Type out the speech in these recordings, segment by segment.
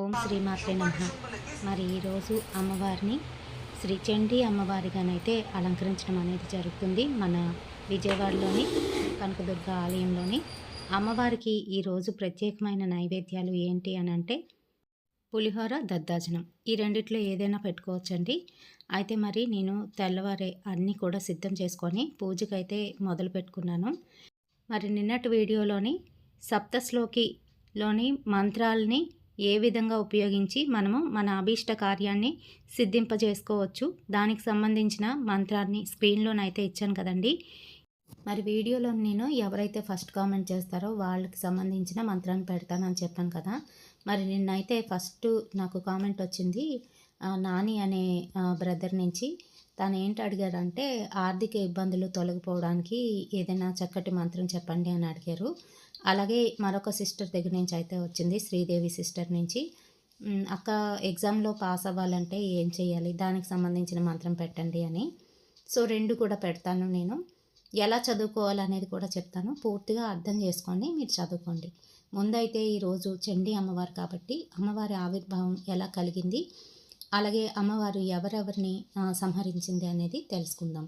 ఓం శ్రీమాత్రే నమ. మరి ఈరోజు అమ్మవారిని శ్రీ చండీ అమ్మవారిగానైతే అలంకరించడం అనేది జరుగుతుంది. మన విజయవాడలోని కనకదుర్గ ఆలయంలోని అమ్మవారికి ఈరోజు ప్రత్యేకమైన నైవేద్యాలు ఏంటి అని అంటే పులిహోర దద్దాజనం. ఈ రెండిట్లో ఏదైనా పెట్టుకోవచ్చండి. అయితే మరి నేను తెల్లవారే అన్నీ కూడా సిద్ధం చేసుకొని పూజకైతే మొదలు పెట్టుకున్నాను. మరి నిన్నటి వీడియోలోని సప్తశ్లోకిలోని మంత్రాలని ఏ విధంగా ఉపయోగించి మనము మన అభీష్ట కార్యాన్ని సిద్ధింపజేసుకోవచ్చు దానికి సంబంధించిన మంత్రాన్ని స్క్రీన్లోనైతే ఇచ్చాను కదండి. మరి వీడియోలో నేను ఎవరైతే ఫస్ట్ కామెంట్ చేస్తారో వాళ్ళకి సంబంధించిన మంత్రాన్ని పెడతానని చెప్పాను కదా. మరి నిన్నైతే ఫస్ట్ నాకు కామెంట్ వచ్చింది నాని అనే బ్రదర్ నుంచి తను ఏంటి అడిగారంటే ఆర్థిక ఇబ్బందులు తొలగిపోవడానికి ఏదైనా చక్కటి మంత్రం చెప్పండి అని అడిగారు. అలాగే మరొక సిస్టర్ దగ్గర నుంచి అయితే వచ్చింది శ్రీదేవి సిస్టర్ నుంచి. అక్క ఎగ్జామ్లో పాస్ అవ్వాలంటే ఏం చేయాలి దానికి సంబంధించిన మంత్రం పెట్టండి అని. సో రెండు కూడా పెడతాను నేను. ఎలా చదువుకోవాలనేది కూడా చెప్తాను. పూర్తిగా అర్థం చేసుకొని మీరు చదువుకోండి. ముందైతే ఈరోజు చండీ అమ్మవారు కాబట్టి అమ్మవారి ఆవిర్భావం ఎలా కలిగింది? అలాగే అమ్మవారు ఎవరెవరిని సంహరించింది అనేది తెలుసుకుందాం.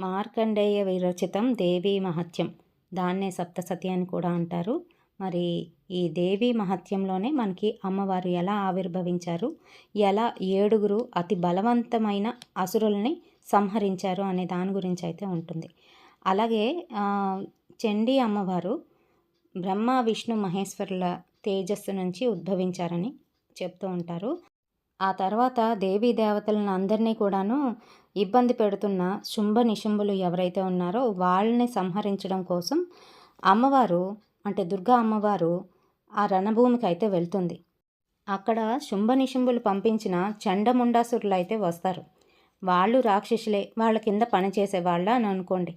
మార్కండేయ విరచితం దేవీ మహత్యం. దాన్నే సప్తసతి అని కూడా అంటారు. మరి ఈ దేవీ మహత్యంలోనే మనకి అమ్మవారు ఎలా ఆవిర్భవించారు ఎలా ఏడుగురు అతి బలవంతమైన అసురుల్ని సంహరించారు అనే దాని గురించి అయితే ఉంటుంది. అలాగే చండీ అమ్మవారు బ్రహ్మ విష్ణు మహేశ్వరుల తేజస్సు నుంచి ఉద్భవించారని చెప్తూ ఉంటారు. ఆ తర్వాత దేవీ దేవతలను అందరినీ కూడాను ఇబ్బంది పెడుతున్న శుంభ నిశుంభులు ఎవరైతే ఉన్నారో వాళ్ళని సంహరించడం కోసం అమ్మవారు అంటే దుర్గా అమ్మవారు ఆ రణభూమికి అయితే వెళ్తుంది. అక్కడ శుంభ నిశుంభులు పంపించిన చండముండాసురులు అయితే వస్తారు. వాళ్ళు రాక్షసులే వాళ్ళ కింద పనిచేసే వాళ్ళ అని అనుకోండి.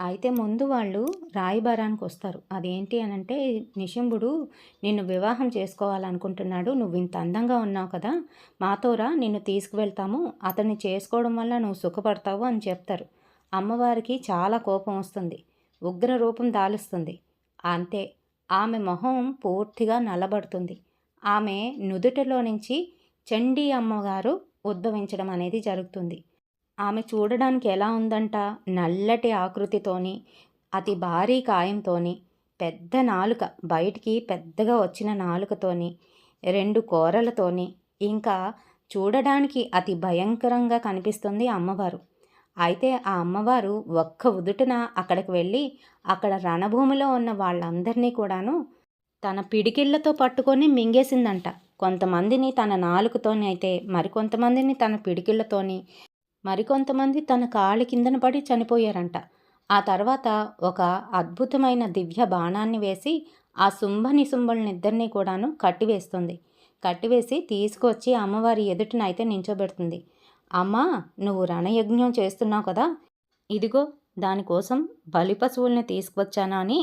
అయితే ముందు వాళ్ళు రాయబారానికి వస్తారు అదేంటి అని అంటే నిశుంభుడు నిన్ను వివాహం చేసుకోవాలనుకుంటున్నాడు. నువ్వు ఇంత అందంగా ఉన్నావు కదా. మాతోరా నిన్ను తీసుకువెళ్తాము. అతన్ని చేసుకోవడం వల్ల నువ్వు సుఖపడతావు అని చెప్తారు. అమ్మవారికి చాలా కోపం వస్తుంది. ఉగ్ర రూపం దాలుస్తుంది. అంతే. ఆమె మొహం పూర్తిగా నల్లబడుతుంది. ఆమె నుదుటిలో నుంచి చండీ అమ్మగారు ఉద్భవించడం అనేది జరుగుతుంది. ఆమె చూడడానికి ఎలా ఉందంట? నల్లటి ఆకృతితోని అతి భారీ కాయంతోని పెద్ద నాలుక బయటికి పెద్దగా వచ్చిన నాలుకతోని రెండు కూరలతోని ఇంకా చూడడానికి అతి భయంకరంగా కనిపిస్తుంది అమ్మవారు. అయితే ఆ అమ్మవారు ఒక్క ఉదుటన అక్కడికి వెళ్ళి అక్కడ రణభూమిలో ఉన్న వాళ్ళందరినీ కూడాను తన పిడికిళ్ళతో పట్టుకొని మింగేసిందంట. కొంతమందిని తన నాలుకతోని అయితే మరికొంతమందిని తన పిడికిళ్ళతోని మరికొంతమంది తన కాళ్ళ కిందన పడి చనిపోయారంట. ఆ తర్వాత ఒక అద్భుతమైన దివ్య బాణాన్ని వేసి ఆ శుంభ నిశుంభులనిద్దరినీ కూడాను కట్టివేస్తుంది. కట్టివేసి తీసుకొచ్చి అమ్మవారి ఎదుటినైతే నించోబెడుతుంది. అమ్మా నువ్వు రణయజ్ఞం చేస్తున్నావు కదా. ఇదిగో దానికోసం బలి పశువుల్ని తీసుకువచ్చానా అని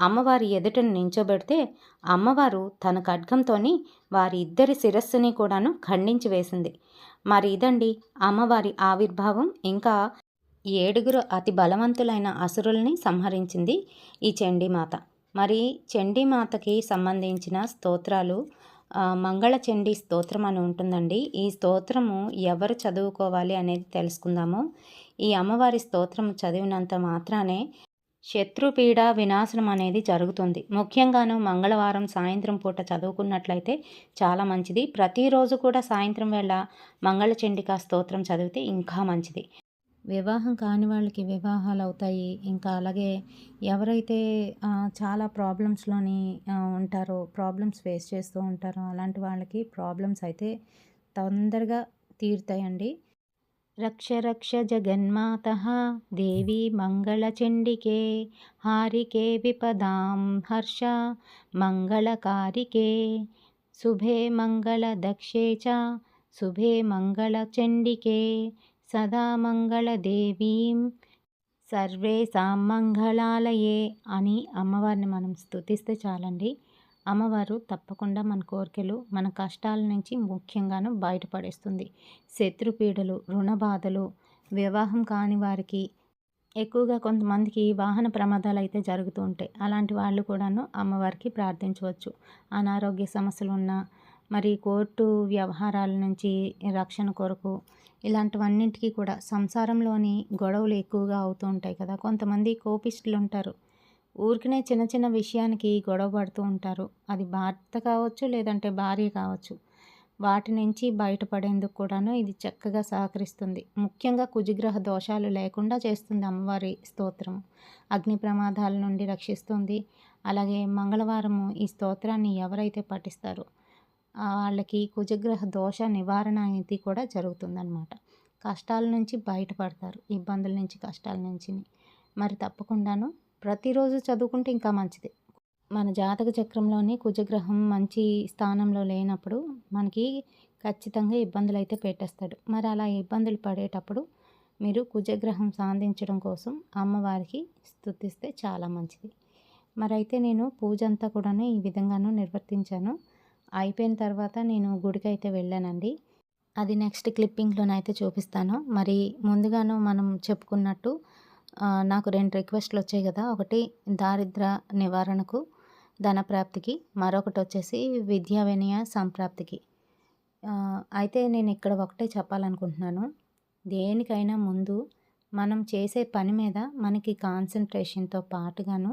అమ్మవారి ఎదుటను నించోబెడితే అమ్మవారు తన ఖడ్గంతోని వారి ఇద్దరి శిరస్సుని కూడాను ఖండించి వేసింది. మరి ఇదండి అమ్మవారి ఆవిర్భావం. ఇంకా ఏడుగురు అతి బలవంతులైన అసురుల్ని సంహరించింది ఈ చండీమాత. మరి చండీమాతకి సంబంధించిన స్తోత్రాలు మంగళ చండీ స్తోత్రం అని ఉంటుందండి. ఈ స్తోత్రము ఎవరు చదువుకోవాలి అనేది తెలుసుకుందాము. ఈ అమ్మవారి స్తోత్రం చదివినంత మాత్రానే శత్రుపీడ వినాశనం అనేది జరుగుతుంది. ముఖ్యంగాను మంగళవారం సాయంత్రం పూట చదువుకున్నట్లయితే చాలా మంచిది. ప్రతిరోజు కూడా సాయంత్రం వేళ మంగళచండికా స్తోత్రం చదివితే ఇంకా మంచిది. వివాహం కాని వాళ్ళకి వివాహాలు అవుతాయి. ఇంకా అలాగే ఎవరైతే చాలా ప్రాబ్లమ్స్లోని ఉంటారో ప్రాబ్లమ్స్ ఫేస్ చేస్తూ ఉంటారో అలాంటి వాళ్ళకి ప్రాబ్లమ్స్ అయితే తొందరగా తీరుతాయండి. రక్ష రక్ష జగన్మాత దేవి మంగళచండికే హారికే విపదాం హర్ష మంగళకారికే శుభే మంగళదక్షే చ శుభే మంగళచండికే సదా మంగళదేవీం సర్వేసాం మంగళాలయే అని అమ్మవారిని మనం స్తుతిస్తే చాలండి. అమ్మవారు తప్పకుండా మన కోరికలు మన కష్టాల నుంచి ముఖ్యంగాను బయటపడేస్తుంది. శత్రుపీడలు రుణ బాధలు వివాహం కాని వారికి ఎక్కువగా కొంతమందికి వాహన ప్రమాదాలు అయితే జరుగుతూ ఉంటాయి. అలాంటి వాళ్ళు కూడాను అమ్మవారికి ప్రార్థించవచ్చు. అనారోగ్య సమస్యలు ఉన్న మరి కోర్టు వ్యవహారాల నుంచి రక్షణ కొరకు ఇలాంటివన్నింటికి కూడా సంసారంలోని గొడవలు ఎక్కువగా అవుతూ ఉంటాయి కదా. కొంతమంది కోపిస్టులు ఉంటారు. ఊరికనే చిన్న చిన్న విషయానికి గొడవ పడుతూ ఉంటారు. అది భర్త కావచ్చు లేదంటే భార్య కావచ్చు. వాటి నుంచి బయటపడేందుకు కూడాను ఇది చక్కగా సహకరిస్తుంది. ముఖ్యంగా కుజగ్రహ దోషాలు లేకుండా చేస్తుంది అమ్మవారి స్తోత్రం. అగ్ని ప్రమాదాల నుండి రక్షిస్తుంది. అలాగే మంగళవారము ఈ స్తోత్రాన్ని ఎవరైతే పఠిస్తారో వాళ్ళకి కుజగ్రహ దోష నివారణ అనేది కూడా జరుగుతుందన్నమాట. కష్టాల నుంచి బయటపడతారు. ఇబ్బందుల నుంచి కష్టాల నుంచి. మరి తప్పకుండాను ప్రతిరోజు చదువుకుంటే ఇంకా మంచిది. మన జాతక చక్రంలోని కుజగ్రహం మంచి స్థానంలో లేనప్పుడు మనకి ఖచ్చితంగా ఇబ్బందులు అయితే పెట్టేస్తాడు. మరి అలా ఇబ్బందులు పడేటప్పుడు మీరు కుజగ్రహం సాధించడం కోసం అమ్మవారికి స్థుతిస్తే చాలా మంచిది. మరి అయితే నేను పూజ అంతా కూడాను ఈ విధంగాను నిర్వర్తించాను. అయిపోయిన తర్వాత నేను గుడికి అయితే వెళ్ళానండి. అది నెక్స్ట్ క్లిప్పింగ్లోనైతే చూపిస్తాను. మరి ముందుగాను మనం చెప్పుకున్నట్టు నాకు రెండు రిక్వెస్ట్లు వచ్చాయి కదా. ఒకటి దారిద్ర నివారణకు ధనప్రాప్తికి మరొకటి వచ్చేసి విద్యా వినయ సంప్రాప్తికి. అయితే నేను ఇక్కడ ఒకటే చెప్పాలనుకుంటున్నాను. దేనికైనా ముందు మనం చేసే పని మీద మనకి కాన్సన్ట్రేషన్తో పాటుగాను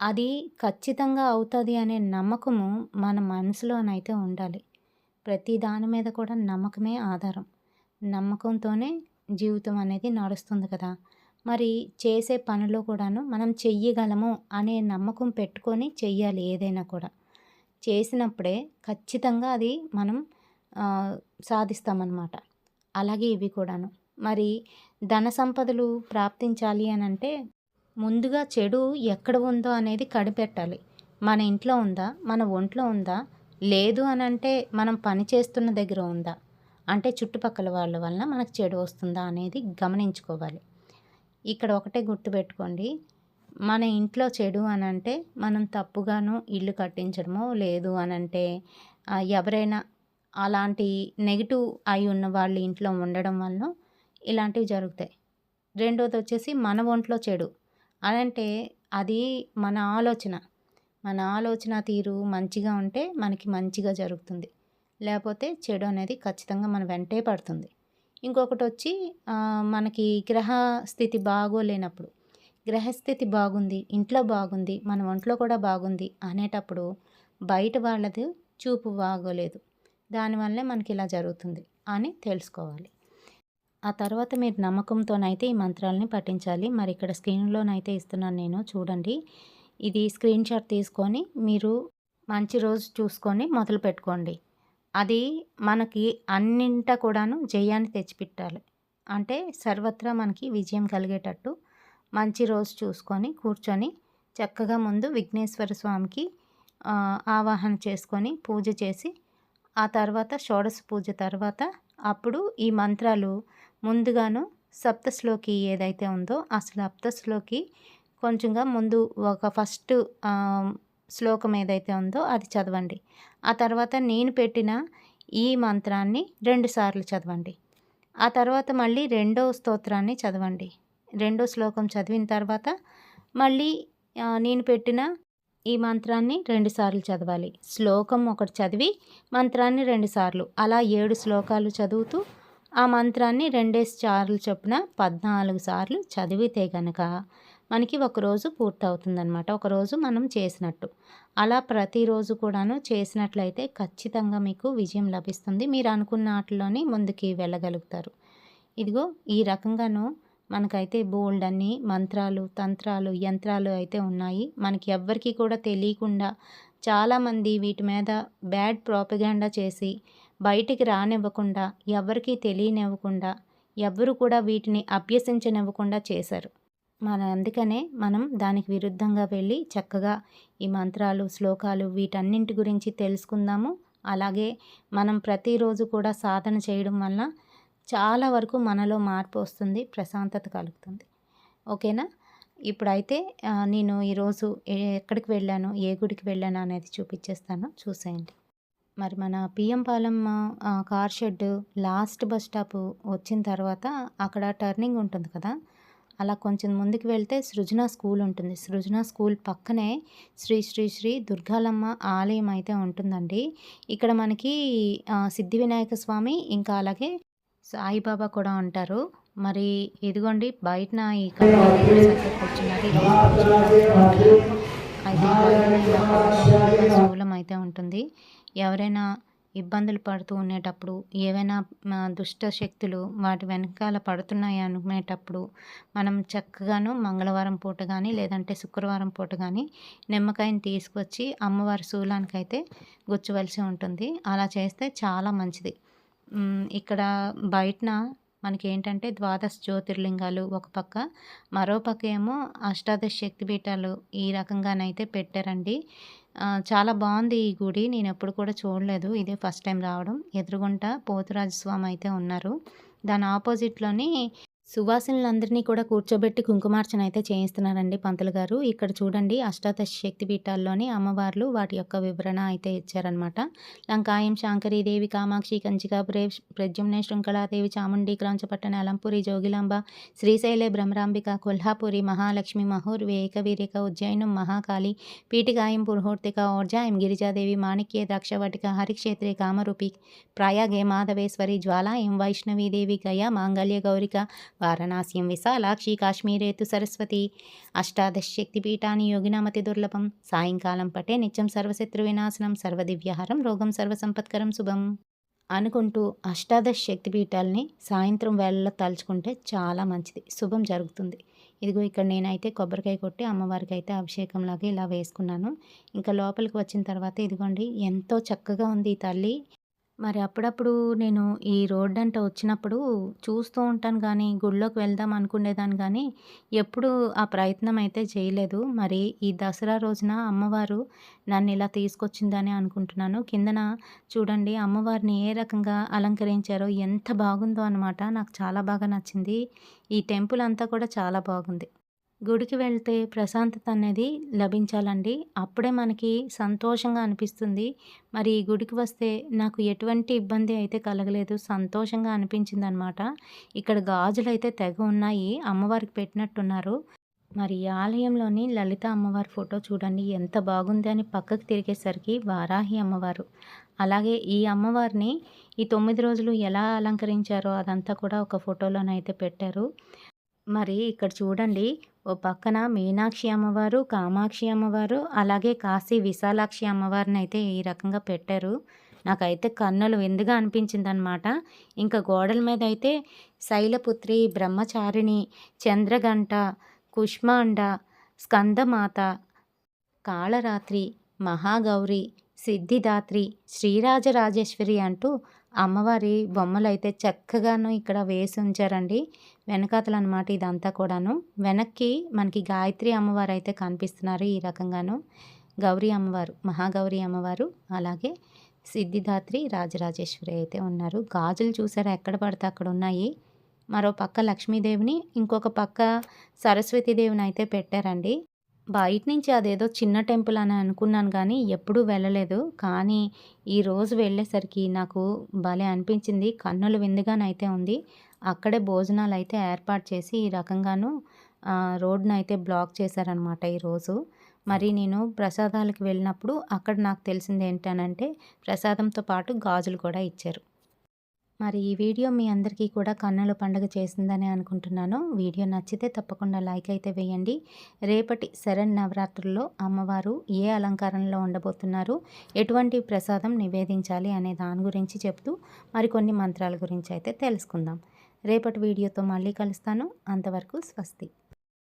అది ఖచ్చితంగా అవుతుంది అనే నమ్మకము మన మనసులోనైతే ఉండాలి. ప్రతి దాని మీద కూడా నమ్మకమే ఆధారం. నమ్మకంతోనే జీవితం అనేది నడుస్తుంది కదా. మరి చేసే పనిలో కూడాను మనం చెయ్యగలము అనే నమ్మకం పెట్టుకొని చెయ్యాలి ఏదైనా కూడా. చేసినప్పుడే ఖచ్చితంగా అది మనం సాధిస్తామన్నమాట. అలాగే ఇవి కూడాను. మరి ధన సంపదలు ప్రాప్తించాలి అని అంటే ముందుగా చెడు ఎక్కడ ఉందో అనేది కనిపెట్టాలి. మన ఇంట్లో ఉందా? మన ఒంట్లో ఉందా? లేదు అని అంటే మనం పని చేస్తున్న దగ్గర ఉందా? అంటే చుట్టుపక్కల వాళ్ళ వలన మనకు చెడు వస్తుందా అనేది గమనించుకోవాలి. ఇక్కడ ఒకటే గుర్తుపెట్టుకోండి. మన ఇంట్లో చెడు అని అంటే మనం తప్పుగాను ఇల్లు కట్టించడమో లేదు అని అంటే ఎవరైనా అలాంటి నెగిటివ్ అయి ఉన్న వాళ్ళు ఇంట్లో ఉండడం వలన ఇలాంటివి జరుగుతాయి. రెండోది వచ్చేసి మన ఒంట్లో చెడు అనంటే అది మన ఆలోచన. మన ఆలోచన తీరు మంచిగా ఉంటే మనకి మంచిగా జరుగుతుంది. లేకపోతే చెడు అనేది ఖచ్చితంగా మన వెంటే పడుతుంది. ఇంకొకటి వచ్చి మనకి గ్రహ స్థితి బాగోలేనప్పుడు గ్రహస్థితి బాగుంది ఇంట్లో బాగుంది మన ఒంట్లో కూడా బాగుంది అనేటప్పుడు బయట వాళ్ళది చూపు బాగోలేదు. దానివల్లే మనకి ఇలా జరుగుతుంది అని తెలుసుకోవాలి. ఆ తర్వాత మీరు నమ్మకంతోనైతే ఈ మంత్రాలని పఠించాలి. మరి ఇక్కడ స్క్రీన్లోనైతే ఇస్తున్నాను నేను చూడండి. ఇది స్క్రీన్ షాట్ తీసుకొని మీరు మంచి రోజు చూసుకొని మొదలు పెట్టుకోండి అది మనకి అన్నింట కూడాను జయాన్ని తెచ్చిపెట్టాలి. అంటే సర్వత్రా మనకి విజయం కలిగేటట్టు మంచి రోజు చూసుకొని కూర్చొని చక్కగా ముందు విఘ్నేశ్వర స్వామికి ఆవాహన చేసుకొని పూజ చేసి ఆ తర్వాత షోడశ పూజ తర్వాత అప్పుడు ఈ మంత్రాలు ముందుగాను సప్తస్లోకి ఏదైతే ఉందో ఆ సప్తశ్లోకి కొంచెంగా ముందు ఒక ఫస్ట్ శ్లోకం ఏదైతే ఉందో అది చదవండి. ఆ తర్వాత నేను పెట్టిన ఈ మంత్రాన్ని రెండు సార్లు చదవండి. ఆ తర్వాత మళ్ళీ రెండో స్తోత్రాన్ని చదవండి. రెండో శ్లోకం చదివిన తర్వాత మళ్ళీ నేను పెట్టిన ఈ మంత్రాన్ని రెండుసార్లు చదవాలి. శ్లోకం ఒకటి చదివి మంత్రాన్ని రెండుసార్లు అలా ఏడు శ్లోకాలు చదువుతూ ఆ మంత్రాన్ని రెండే సార్లు చొప్పున పద్నాలుగు సార్లు చదివితే కనుక మనకి ఒకరోజు పూర్తవుతుందనమాట ఒకరోజు మనం చేసినట్టు. అలా ప్రతిరోజు కూడాను చేసినట్లయితే ఖచ్చితంగా మీకు విజయం లభిస్తుంది. మీరు అనుకున్న వాటిలోని ముందుకి వెళ్ళగలుగుతారు. ఇదిగో ఈ రకంగాను మనకైతే బోల్డ్ అన్ని మంత్రాలు తంత్రాలు యంత్రాలు అయితే ఉన్నాయి. మనకి ఎవ్వరికీ కూడా తెలియకుండా చాలామంది వీటి మీద బ్యాడ్ ప్రాపగాండా చేసి బయటికి రానివ్వకుండా ఎవరికీ తెలియనివ్వకుండా ఎవ్వరు కూడా వీటిని అభ్యసించనివ్వకుండా చేశారు. మన అందుకనే మనం దానికి విరుద్ధంగా వెళ్ళి చక్కగా ఈ మంత్రాలు శ్లోకాలు వీటన్నింటి గురించి తెలుసుకుందాము. అలాగే మనం ప్రతిరోజు కూడా సాధన చేయడం వల్ల చాలా వరకు మనలో మార్పు వస్తుంది ప్రశాంతత కలుగుతుంది. ఓకేనా? ఇప్పుడైతే నేను ఈరోజు ఎక్కడికి వెళ్ళాను ఏ గుడికి వెళ్ళాను అనేది చూపించేస్తాను చూసేయండి. మరి మన PM Palem car shed last bus stop వచ్చిన తర్వాత అక్కడ టర్నింగ్ ఉంటుంది కదా? అలా కొంచెం ముందుకు వెళ్తే సృజన స్కూల్ ఉంటుంది. సృజన స్కూల్ పక్కనే శ్రీ శ్రీ శ్రీ దుర్గాలమ్మ ఆలయం అయితే ఉంటుందండి. ఇక్కడ మనకి సిద్ధి వినాయక స్వామి ఇంకా అలాగే సాయిబాబా కూడా ఉంటారు. మరి ఇదిగోండి బయటన ఈ కూర్చున్నది అయితే శూలం అయితే ఉంటుంది. ఎవరైనా ఇబ్బందులు పడుతూ ఉండేటప్పుడు ఏవైనా దుష్ట శక్తులు వాటి వెనకాల పడుతున్నాయి అనుకునేటప్పుడు మనం చక్కగాను మంగళవారం పూట కానీ లేదంటే శుక్రవారం పూట కానీ నిమ్మకాయని తీసుకొచ్చి అమ్మవారి శూలానికి అయితే గుచ్చవలసి ఉంటుంది. అలా చేస్తే చాలా మంచిది. ఇక్కడ బయటన మనకి ఏంటంటే ద్వాదశ జ్యోతిర్లింగాలు ఒక పక్క మరో పక్క ఏమో అష్టాదశ శక్తిపీఠాలు ఈ రకంగానైతే పెట్టారండి. చాలా బాగుంది ఈ గుడి. నేను ఎప్పుడు కూడా చూడలేదు. ఇదే ఫస్ట్ టైం రావడం. ఎదురుగుంట పోతురాజు స్వామి అయితే ఉన్నారు. దాని ఆపోజిట్లోని సువాసినులందరినీ కూడా కూర్చోబెట్టి కుంకుమార్చన అయితే చేయిస్తున్నారండి పంతులు గారు. ఇక్కడ చూడండి అష్టాదశ శక్తి పీఠాల్లోని అమ్మవార్లు వాటి యొక్క వివరణ అయితే ఇచ్చారనమాట లంకాయం శాంకరీదేవి కామాక్షి కంచిక ప్రే ప్రజుమ్నే శృంఖలాదేవి చాముండి క్రాంచపట్టణ అలంపురి జోగిలాంబ శ్రీశైలే బ్రహ్మరాంబిక కొల్హాపురి మహాలక్ష్మి మహూర్ ఏకవీరిక ఉజ్జయినం మహాకాళి పీఠికాయం పురుహూర్తిక ఓర్జాయం గిరిజాదేవి మాణిక్య ద్రాక్షవటిక హరిక్షేత్రే కామరూపి ప్రయాగే మాధవేశ్వరి జ్వాలాయం వైష్ణవీదేవి గయా మాంగళ్య గౌరిక వారణాస్యం విశాలాక్షి కాశ్మీరేతు సరస్వతి. అష్టాదశక్తిపీఠాని యోగినామతి దుర్లభం. సాయంకాలం పటే నిత్యం సర్వశత్రు వినాశనం. సర్వదివ్యహారం రోగం సర్వసంపత్కరం శుభం. అనుకుంటూ అష్టాదశ శక్తిపీఠాలని సాయంత్రం వేళలో తలుచుకుంటే చాలా మంచిది. శుభం జరుగుతుంది. ఇదిగో ఇక్కడ నేనైతే కొబ్బరికాయ కొట్టి అమ్మవారికి అయితే అభిషేకం లాగా ఇలా వేసుకున్నాను. ఇంకా లోపలికి వచ్చిన తర్వాత ఇదిగోండి ఎంతో చక్కగా ఉంది ఈ తల్లి. మరి అప్పుడప్పుడు నేను ఈ రోడ్ అంట వచ్చినప్పుడు చూస్తూ ఉంటాను కానీ గుడిలోకి వెళ్దాం అనుకునేదాన్ని కానీ ఎప్పుడు ఆ ప్రయత్నం అయితే చేయలేదు. మరి ఈ దసరా రోజున అమ్మవారు నన్ను ఇలా తీసుకొచ్చిందని అనుకుంటున్నాను. కిందన చూడండి అమ్మవారిని ఏ రకంగా అలంకరించారో ఎంత బాగుందో అనమాట నాకు చాలా బాగా నచ్చింది. ఈ టెంపుల్ అంతా కూడా చాలా బాగుంది. గుడికి వెళ్తే ప్రశాంతత అనేది లభించాలండి. అప్పుడే మనకి సంతోషంగా అనిపిస్తుంది. మరి ఈ గుడికి వస్తే నాకు ఎటువంటి ఇబ్బంది అయితే కలగలేదు. సంతోషంగా అనిపించింది అనమాట ఇక్కడ గాజులు అయితే తెగ ఉన్నాయి. అమ్మవారికి పెట్టినట్టున్నారు. మరి ఆలయంలోని లలిత అమ్మవారి ఫోటో చూడండి. ఎంత బాగుంది అని పక్కకు తిరిగేసరికి వారాహి అమ్మవారు. అలాగే ఈ అమ్మవారిని ఈ తొమ్మిది రోజులు ఎలా అలంకరించారో అదంతా కూడా ఒక ఫోటోలోనైతే పెట్టారు. మరి ఇక్కడ చూడండి ఓ పక్కన మీనాక్షి అమ్మవారు కామాక్షి అమ్మవారు అలాగే కాశీ విశాలాక్షి అమ్మవారిని అయితే ఈ రకంగా పెట్టారు. నాకైతే కన్నులు విందుగా అనిపించిందనమాట ఇంకా గోడల మీద అయితే శైలపుత్రి బ్రహ్మచారిణి చంద్రగంట కుష్మాండ స్కందమాత కాళరాత్రి మహాగౌరి సిద్ధిదాత్రి శ్రీరాజరాజేశ్వరి అంటూ అమ్మవారి బొమ్మలు అయితే చక్కగాను ఇక్కడ వేసి ఉంచారండి. వెనకాతలు అనమాట ఇదంతా కూడాను. వెనక్కి మనకి గాయత్రి అమ్మవారు అయితే కనిపిస్తున్నారు ఈ రకంగాను. గౌరీ అమ్మవారు మహాగౌరీ అమ్మవారు అలాగే సిద్ధిదాత్రి రాజరాజేశ్వరి అయితే ఉన్నారు. గాజులు చూసారా ఎక్కడ పడితే అక్కడ ఉన్నాయి. మరో పక్క లక్ష్మీదేవిని ఇంకొక పక్క సరస్వతీదేవిని అయితే పెట్టారండి. బయట నుంచి అదేదో చిన్న టెంపుల్ అని అనుకున్నాను కానీ ఎప్పుడూ వెళ్ళలేదు. కానీ ఈరోజు వెళ్ళేసరికి నాకు భలే అనిపించింది. కన్నుల విందుగానైతే ఉంది. అక్కడే భోజనాలు అయితే ఏర్పాటు చేసి ఈ రకంగాను రోడ్ను అయితే బ్లాక్ చేశారనమాట ఈరోజు మరి నేను ప్రసాదాలకు వెళ్ళినప్పుడు అక్కడ నాకు తెలిసింది ఏంటనంటే ప్రసాదంతో పాటు గాజులు కూడా ఇచ్చారు. మరి ఈ వీడియో మీ అందరికీ కూడా కన్నుల పండుగ చేసిందని అనుకుంటున్నాను. వీడియో నచ్చితే తప్పకుండా లైక్ అయితే వేయండి. రేపటి శరణ్ నవరాత్రుల్లో అమ్మవారు ఏ అలంకారంలో ఉండబోతున్నారు ఎటువంటి ప్రసాదం నివేదించాలి అనే దాని గురించి చెప్తూ మరికొన్ని మంత్రాల గురించి అయితే తెలుసుకుందాం. రేపటి వీడియోతో మళ్ళీ కలుస్తాను. అంతవరకు స్వస్తి.